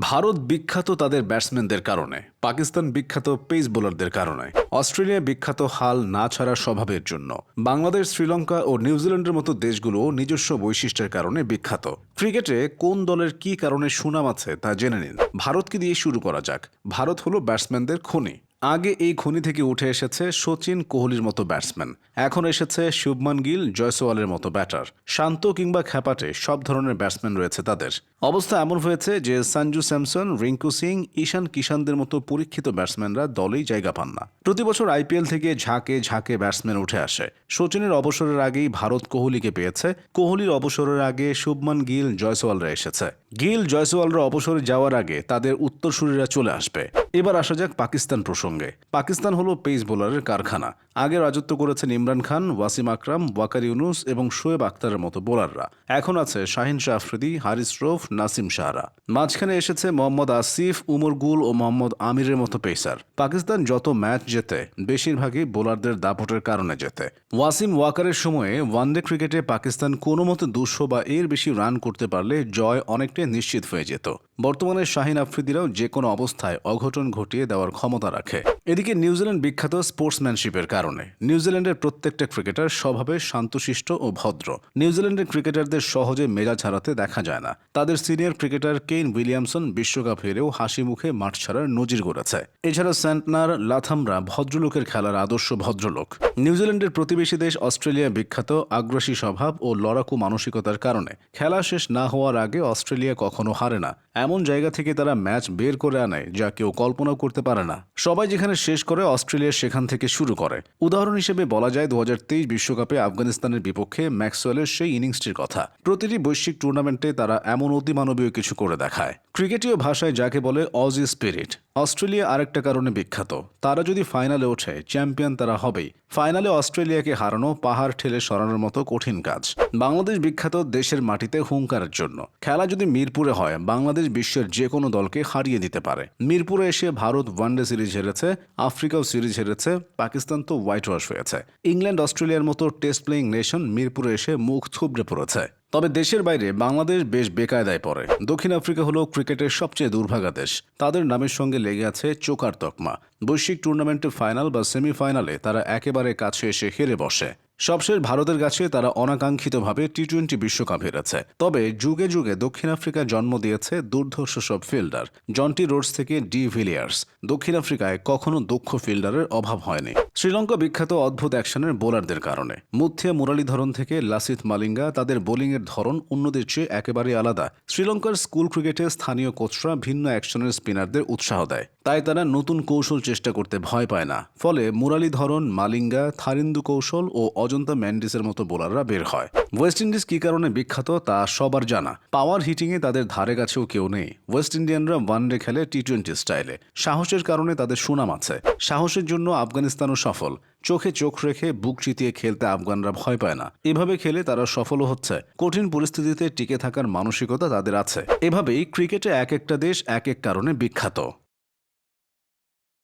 ভারত বিখ্যাত তাদের ব্যাটসম্যানদের কারণে, পাকিস্তান বিখ্যাত পেস বোলারদের কারণে, অস্ট্রেলিয়া বিখ্যাত হাল না ছাড়া স্বভাবের জন্য, বাংলাদেশ, শ্রীলঙ্কা ও নিউজিল্যান্ডের মতো দেশগুলো নিজস্ব বৈশিষ্ট্যের কারণে বিখ্যাত। ক্রিকেটে কোন দলের কি কারণে সুনাম আছে তা জেনে নিন। ভারতকে দিয়ে শুরু করা যাক। ভারত হলো ব্যাটসম্যানদের খনি। আগে এই খনি থেকে উঠে এসেছে সচিন কোহলির মতো ব্যাটসম্যান। এখন এসেছে শুভমান গিল, জয়সওয়ালের মতো ব্যাটার। শান্ত কিংবা খ্যাপাটে সব ধরনের ব্যাটসম্যান রয়েছে তাদের। অবস্থা এমন হয়েছে যে সঞ্জু স্যামসন, রিঙ্কু সিং, ঈশান কিষানদের মতো পরীক্ষিত ব্যাটসম্যানরা দলেই জায়গা পান না। প্রতি বছর আইপিএল থেকে ঝাঁকে ঝাঁকে ব্যাটসম্যান উঠে আসে। সচিনের অবসরের আগেই ভারত কোহলিকে পেয়েছে। কোহলির অবসরের আগে শুভমান গিল, জয়সওয়ালরা এসেছে। গিল, জয়সওয়ালরা অবসরে যাওয়ার আগে তাদের উত্তরসূরিরা চলে আসবে। এবার আসা যাক পাকিস্তান প্রসঙ্গে। পাকিস্তান হলো পেস বোলারের কারখানা। আগে রাজত্ব করেছেন ইমরান খান, ওয়াসিম আকরাম, ওয়াকার ইউনুস এবং শোয়েব আক্তারের মতো বোলাররা। এখন আছে শাহিন শাহ আফ্রিদি, হারিস রোফ, নাসিম শাহরা। মাঝখানে এসেছে মোহাম্মদ আসিফ, উমর গুল ও মোহাম্মদ আমিরের মতো পেসার। পাকিস্তান যত ম্যাচ জেতে, বেশিরভাগই বোলারদের দাপটের কারণে জেতে। ওয়াসিম ওয়াকারের সময়ে ওয়ানডে ক্রিকেটে পাকিস্তান কোনো মতে দুশো বা এর বেশি রান করতে পারলে জয় অনেকটাই নিশ্চিত হয়ে যেত। বর্তমানে শাহিন আফ্রিদিরাও যে কোনো অবস্থায় অঘটন ঘটিয়ে দেওয়ার ক্ষমতা রাখে। এদিকে নিউজিল্যান্ড বিখ্যাত স্পোর্টসম্যানশিপের কারণে নিউজিল্যান্ডের প্রত্যেকটা ক্রিকেটার স্বভাবে শান্তশিষ্ট ও ভদ্র। নিউজিল্যান্ডের ক্রিকেটারদের সহজে মেজাজ হারাতে দেখা যায় না। তাদের সিনিয়র ক্রিকেটার কেইন উইলিয়ামসন বিশ্বকাপ হেরেও হাসি মুখে মাঠ ছাড়ার নজির গড়েছে। এছাড়া স্যান্টনার লাথামরা ভদ্রলোকের খেলার আদর্শ ভদ্রলোক। নিউজিল্যান্ডের প্রতিবেশী দেশ অস্ট্রেলিয়া বিখ্যাত আগ্রাসী স্বভাব ও লড়াকু মানসিকতার কারণে খেলা শেষ না হওয়ার আগে অস্ট্রেলিয়া কখনো হারে না। এমন জায়গা থেকে তারা ম্যাচ বের করে আনে যা কেউ কল্পনাও করতে পারে না। সবাই যেখানে শেষ করে, অস্ট্রেলিয়া সেখান থেকে শুরু করে। উদাহরণ হিসেবে বলা যায় দু বিশ্বকাপে আফগানিস্তানের বিপক্ষে ম্যাক্সওয়েলের সেই ইনিংসটির কথা। প্রতিটি বৈশ্বিক টুর্নামেন্টে তারা এমন অতিমানবীয় কিছু করে দেখায়। ক্রিকেটীয় ভাষায় যাকে বলে অজি স্পিরিট অস্ট্রেলিয়া আরেকটা কারণে বিখ্যাত। তারা যদি ফাইনালে ওঠে, চ্যাম্পিয়ন তারা হবেই। ফাইনালে অস্ট্রেলিয়াকে হারানো পাহাড় ঠেলে সরানোর মতো কঠিন কাজ। বাংলাদেশ বিখ্যাত দেশের মাটিতে হুঙ্কারের জন্য। খেলা যদি মিরপুরে হয়, বাংলাদেশ বিশ্বের যে কোনো দলকে হারিয়ে দিতে পারে। মিরপুরে এসে ভারত ওয়ানডে সিরিজ হেরেছে, আফ্রিকাও সিরিজ হেরেছে, পাকিস্তান তো হোয়াইট ওয়াশ হয়েছে। ইংল্যান্ড অস্ট্রেলিয়ার মতো টেস্ট প্লেয়িং নেশন মিরপুরে এসে মুখ থুবড়ে পড়েছে। তবে দেশের বাইরে বাংলাদেশ বেশ বেকায়দায় পড়ে। দক্ষিণ আফ্রিকা হলো ক্রিকেটের সবচেয়ে দুর্ভাগা দেশ। তাদের নামের সঙ্গে লেগে আছে চোকার তকমা। বৈশ্বিক টুর্নামেন্টের ফাইনাল বা সেমিফাইনালে তারা একেবারে কাছে এসে হেরে বসে। সবশেষ ভারতের কাছে তারা অনাকাঙ্ক্ষিতভাবে টি টোয়েন্টি বিশ্বকাপ হেরেছে। তবে যুগে যুগে দক্ষিণ আফ্রিকা জন্ম দিয়েছে দুর্ধর্ষ সব ফিল্ডার জন্টি রোডস থেকে ডি ভিলিয়ার্স দক্ষিণ আফ্রিকায় কখনো দক্ষ ফিল্ডারের অভাব হয়নি। শ্রীলঙ্কা বিখ্যাত অদ্ভুত অ্যাকশনের বোলারদের কারণে। মুথিয়া মুরালীধরন থেকে লাসিত মালিঙ্গা তাদের বোলিংয়ের ধরন অন্যদের চেয়ে একেবারে আলাদা। শ্রীলঙ্কার স্কুল ক্রিকেটে স্থানীয় কোচরা ভিন্ন অ্যাকশনের স্পিনারদের উৎসাহ দেয়। তাই তারা নতুন কৌশল চেষ্টা করতে ভয় পায় না। ফলে মুরালীধরন, মালিঙ্গা, থারিন্দু কৌশল ও অজন্তা ম্যান্ডিসের মতো বোলাররা বের হয়। ওয়েস্ট ইন্ডিজ কী কারণে বিখ্যাত তা সবার জানা। পাওয়ার হিটিংয়ে তাদের ধারে কাছেও কেউ নেই। ওয়েস্ট ইন্ডিয়ানরা ওয়ানডে খেলে টি টোয়েন্টি স্টাইলে। সাহসের কারণে তাদের সুনাম আছে। সাহসের জন্য আফগানিস্তানও সফল। চোখে চোখ রেখে বুক চিতিয়ে খেলতে আফগানরা ভয় পায় না। এভাবে খেলে তারা সফলও হচ্ছে। কঠিন পরিস্থিতিতে টিকে থাকার মানসিকতা তাদের আছে। এভাবেই ক্রিকেটে এক একটা দেশ এক এক কারণে বিখ্যাত।